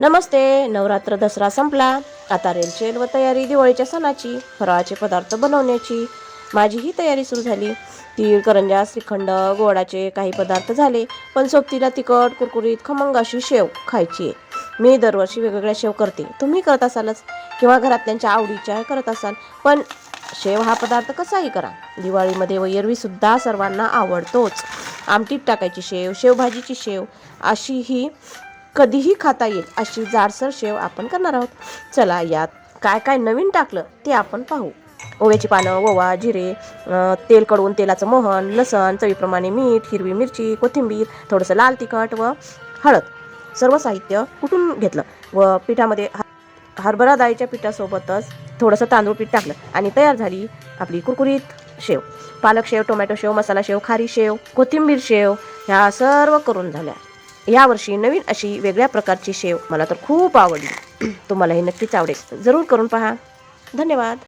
नमस्ते नवरात्र दसरा संपला. आता रेलचेल व तयारी दिवाळीच्या सणाची फराळाचे पदार्थ बनवण्याची. माझी ही तयारी सुरू झाली. तीळ करंजा श्रीखंड गोडाचे काही पदार्थ झाले पण सोबतीला तिखट कुरकुरीत खमंग अशी शेव खायची आहे. मी दरवर्षी वेगवेगळ्या शेव करते. तुम्ही करत असालच किंवा घरातल्यांच्या आवडीच्या करत असाल पण शेव हा पदार्थ कसाही करा. दिवाळीमध्ये व एरवीसुद्धा सर्वांना आवडतोच. आमटीत टाकायची शेव शेवभाजीची शेव अशी ही कधीही खाता येईल अशी जाडसर शेव आपण करणार आहोत. चला यात काय काय नवीन टाकलं ते आपण पाहू. ओव्याची पानं ओवा जिरे तेल कडवून तेलाचं मोहन लसण चवीप्रमाणे मीठ हिरवी मिरची कोथिंबीर थोडंसं लाल तिखट व हळद. सर्व साहित्य कुटून घेतलं? व पिठामध्ये ह- हरभरा डाळीच्या पिठासोबतच थोडंसं तांदूळ पीठ टाकलं आणि तयार झाली आपली कुरकुरीत शेव. पालक शेव टोमॅटो शेव मसाला शेव खारी शेव कोथिंबीर शेव ह्या सर्व करून झाल्या. यावर्षी नवीन अशी वेगळ्या प्रकारची शेव मला तर खूप आवडली. तुम्हालाही नक्कीच आवडेल. जरूर करून पहा. धन्यवाद.